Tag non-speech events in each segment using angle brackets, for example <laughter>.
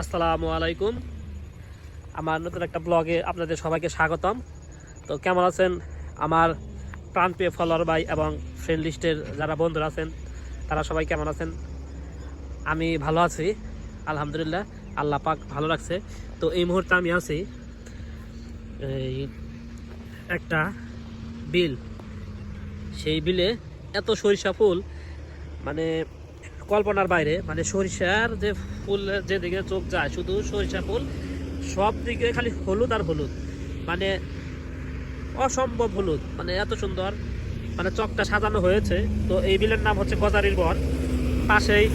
আসসালামু আলাইকুম। আমার নতুন একটা ব্লগে আপনাদের সবাইকে স্বাগতম। তো কেমন আছেন? আমার প্রাণপ্রিয় ফলোয়ার ভাই এবং ফ্রেন্ড লিস্টের যারা বন্ধুরা আছেন, তারা সবাই কেমন আছেন? আমি ভালো আছি, আলহামদুলিল্লাহ। আল্লাহ পাক ভালো রাখছে। তো এই মুহূর্তে আমি আছি এই একটা বিল। সেই বিলে এত সরিষা ফুল মানে কল্পনার বাইরে মানে সরিষার যে ফুল যেদিকে চোখ যায়, শুধু সরিষা ফুল, সব দিকে খালি হলুদ আর হলুদ। মানে অসম্ভব হলুদ মানে এত সুন্দর। মানে চকটা সাজানো হয়েছে। তো এই বিলের নাম হচ্ছে গজারির বন পাশেই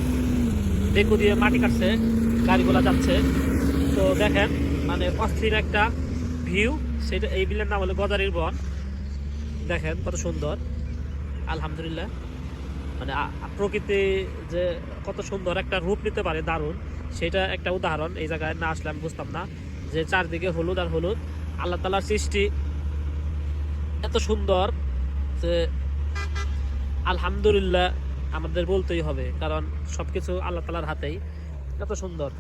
বেকু দিয়ে মাটি কাটছে, গাড়িগুলো যাচ্ছে। তো দেখেন মানে অস্থির একটা ভিউ। সেটা এই বিলের নাম হলো গজারির বন দেখেন কত সুন্দর। আলহামদুলিল্লাহ। মানে প্রকৃতি যে কত সুন্দর একটা রূপ নিতে পারে, দারুণ, সেটা একটা উদাহরণ, এই জায়গায় না আসলে আমি বুঝতাম না, যে চারদিকে হলুদ আর হলুদ, আল্লাহ তালার সৃষ্টি এত সুন্দর যে আলহামদুলিল্লাহ আমাদের বলতেই হবে, কারণ সব কিছু আল্লাহ তালার হাতেই, এত সুন্দর।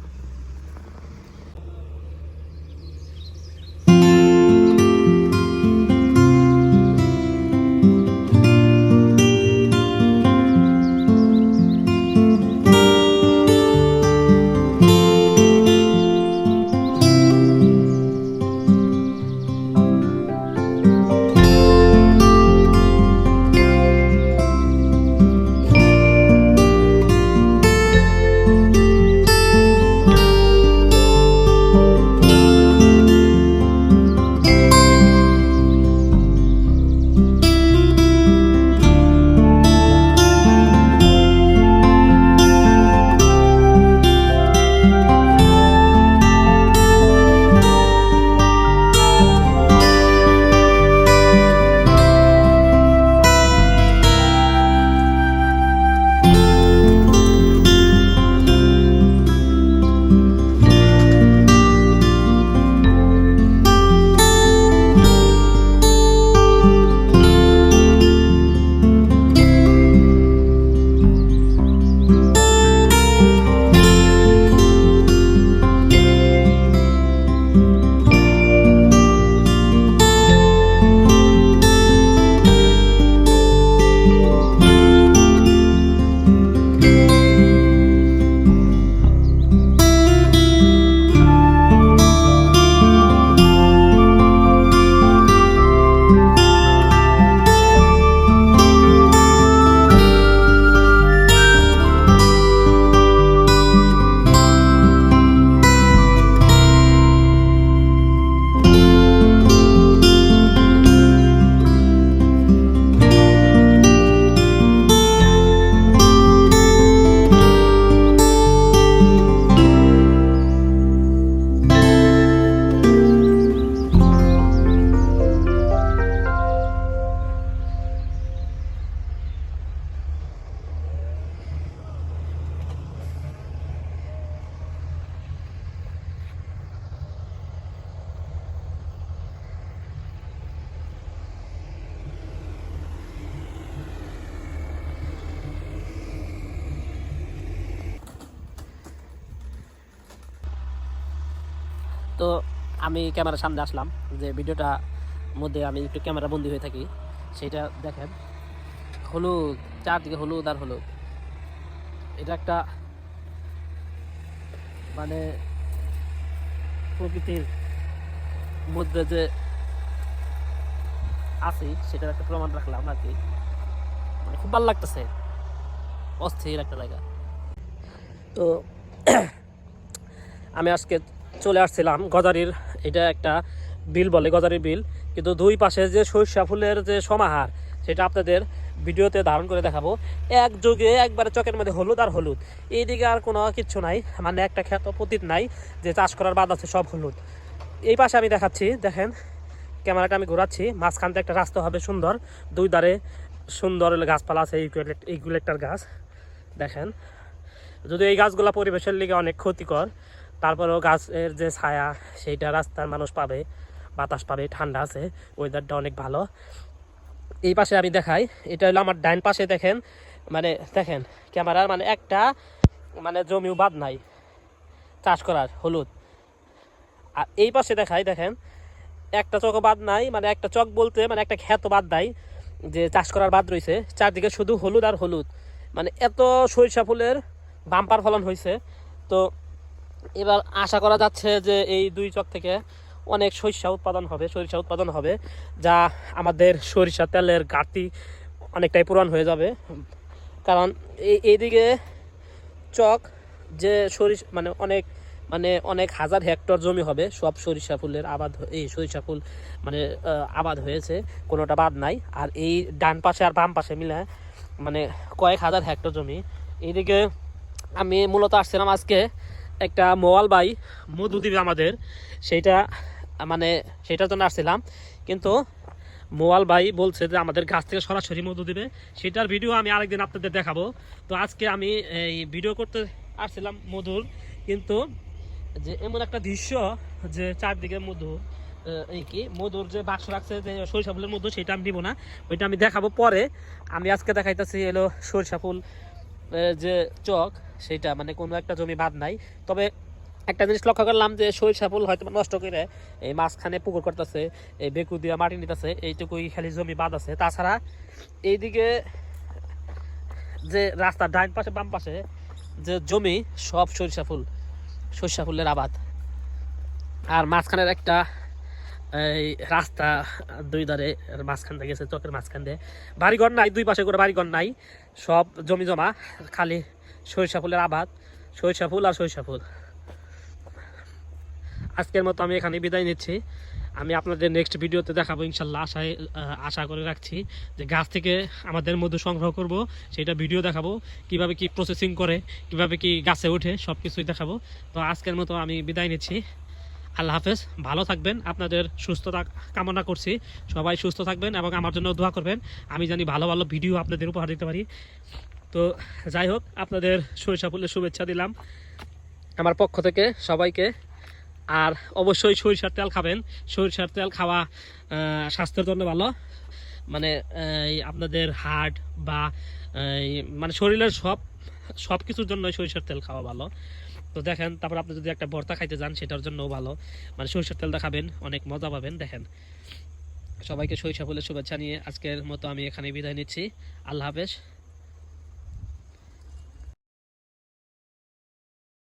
তো আমি ক্যামেরার সামনে আসলাম যে ভিডিওটা মধ্যে আমি একটু ক্যামেরা বন্দি হয়ে থাকি, সেটা দেখেন। হলুদ, চারদিকে হলুদ আর হলুদ। এটা একটা মানে প্রকৃতির মধ্যে যে আছি, সেটার একটা প্রমাণ রাখলাম আর কি। মানে খুব ভালো লাগতেছে। অস্থির একটা জায়গা। তো <clears throat> আমি আজকে চলে আসছিলাম। গজারির এটা একটা বিল বলে, গজারির বিল। কিন্তু দুই পাশে যে সরিষা ফুলের যে সমাহার, সেটা আপনাদের ভিডিওতে ধারণ করে দেখাবো। এক যুগে একবারে চকের মধ্যে হলুদ আর হলুদ। এইদিকে আর কোনো কিচ্ছু নাই মানে একটা খ্যাত পতীত নাই, যে চাষ করার বাদ আছে সব হলুদ। এই পাশে আমি দেখাচ্ছি, দেখেন, ক্যামেরাটা আমি ঘোরাচ্ছি। মাঝখানতে একটা রাস্তা হবে সুন্দর, দুই ধারে সুন্দর গাছপালা আছে ইকুলেক্টার গাছ। দেখেন, যদি এই গাছগুলা পরিবেশের লিগে অনেক ক্ষতিকর তারপরেও গাছের যে ছায়া, সেইটা রাস্তার মানুষ পাবে, বাতাস পাবে, ঠান্ডা আছে ওয়েদারটা অনেক ভালো। এই পাশে আমি দেখাই, এটা হলো আমার ডাইন পাশে দেখেন মানে দেখেন, ক্যামেরার মানে একটা মানে জমিও বাদ নাই, চাষ করার, হলুদ। আর এই পাশে দেখাই, দেখেন, একটা চক বাদ নাই মানে একটা চক বলতে মানে একটা খ্যাত বাদ নাই, যে চাষ করার বাদ রয়েছে। চারদিকে শুধু হলুদ আর হলুদ। মানে এত সরিষা ফুলের বাম্পার ফলন হয়েছে। তো এবার আশা করা যাচ্ছে যে এই দুই চক থেকে অনেক সরিষা উৎপাদন হবে, সরিষা উৎপাদন হবে, যা আমাদের সরিষা তেলের ঘাটতি অনেকটাই পূরণ হয়ে যাবে। কারণ এই, এইদিকে চক যে সরিষা মানে অনেক মানে অনেক হাজার হেক্টর জমি হবে, সব সরিষা ফুলের আবাদ এই সরিষা ফুল মানে আবাদ হয়েছে, কোনোটা বাদ নাই। আর এই ডান পাশে আর বাম পাশে মিলে মানে কয়েক হাজার হেক্টর জমি। এইদিকে আমি মূলত আসছিলাম আজকে একটা মোয়াল বাই মধু দিবে আমাদের। সেইটা মানে সেটার জন্য আসছিলাম। কিন্তু মোয়াল ভাই বলছে যে আমাদের গাছ থেকে সরাসরি মধু দিবে। সেটার ভিডিও আমি আরেকদিন আপনাদের দেখাবো। তো আজকে আমি এই ভিডিও করতে আসছিলাম মধুর। কিন্তু যে এমন একটা দৃশ্য যে চারদিকে মধু এই কি? মধুর যে বাক্স রাখছে যে সরিষা ফুলের মধু, সেটা আমি দিব না। ওইটা আমি দেখাবো পরে। আমি আজকে দেখাইতেছি এলো সরিষা ফুল। যে চক, সেটা মানে কোনো একটা জমি বাদ নাই। তবে একটা জিনিস লক্ষ্য করলাম যে সরিষা ফুল হয়তো নষ্ট করে এই মাঝখানে পুকুর করতেছে, এই বেকু দিয়া মাটি নিতেছে, এইটুকুই খালি জমি বাদ আছে। তাছাড়া এইদিকে যে রাস্তার ডাইন পাশে, বাম পাশে যে জমি, সব সরিষা ফুল, সরিষা ফুলের আবাদ। আর মাঝখানের একটা এই রাস্তা দুই ধারে মাঝখান দিয়ে গেছে, চকের মাঝখান দিয়ে। বাড়িঘর নাই, দুই পাশে করে বাড়িঘর নাই। সব জমি জমা, খালি সরিষা ফুলের আবাদ, সরিষা ফুল আর সরিষা ফুল। আজকের মতো আমি এখানে বিদায় নিচ্ছি। আমি আপনাদের নেক্সট ভিডিওতে দেখাবো ইনশাল্লাহ, আশায় আশা করে রাখছি যে গাছ থেকে আমাদের মধু সংগ্রহ করব, সেটা ভিডিও দেখাবো, কীভাবে কি প্রসেসিং করে, কীভাবে কি গাছে ওঠে সব কিছুই দেখাবো। তো আজকের মতো আমি বিদায় নিচ্ছি। আল্লাহ হাফেজ, ভালো থাকবেন, আপনাদের সুস্থতা কামনা করছি। সবাই সুস্থ থাকবেন এবং আমার জন্য দোয়া করবেন। আমি জানি ভালো ভালো ভিডিও আপনাদের উপহার দিতে পারি। তো যাই হোক, আপনাদের সরিষা ফুলের শুভেচ্ছা দিলাম আমার পক্ষ থেকে সবাইকে। আর অবশ্যই সরিষার তেল খাবেন। সরিষার তেল খাওয়া স্বাস্থ্যের জন্য ভালো। মানে এই আপনাদের হার্ট বা মানে শরীরের সব সব কিছুর জন্য সরিষার তেল খাওয়া ভালো। তো দেখেন, তারপর আপনি যদি একটা ভর্তা খাইতে যান, সেটার জন্যও ভালো। মানে সরিষার তেল দেখাবেন অনেক মজা পাবেন, দেখেন। সবাইকে সরিষা ফুলের শুভেচ্ছা নিয়ে আজকের মতো আমি এখানে বিদায় নিচ্ছি। আল্লাহ হাফেজ।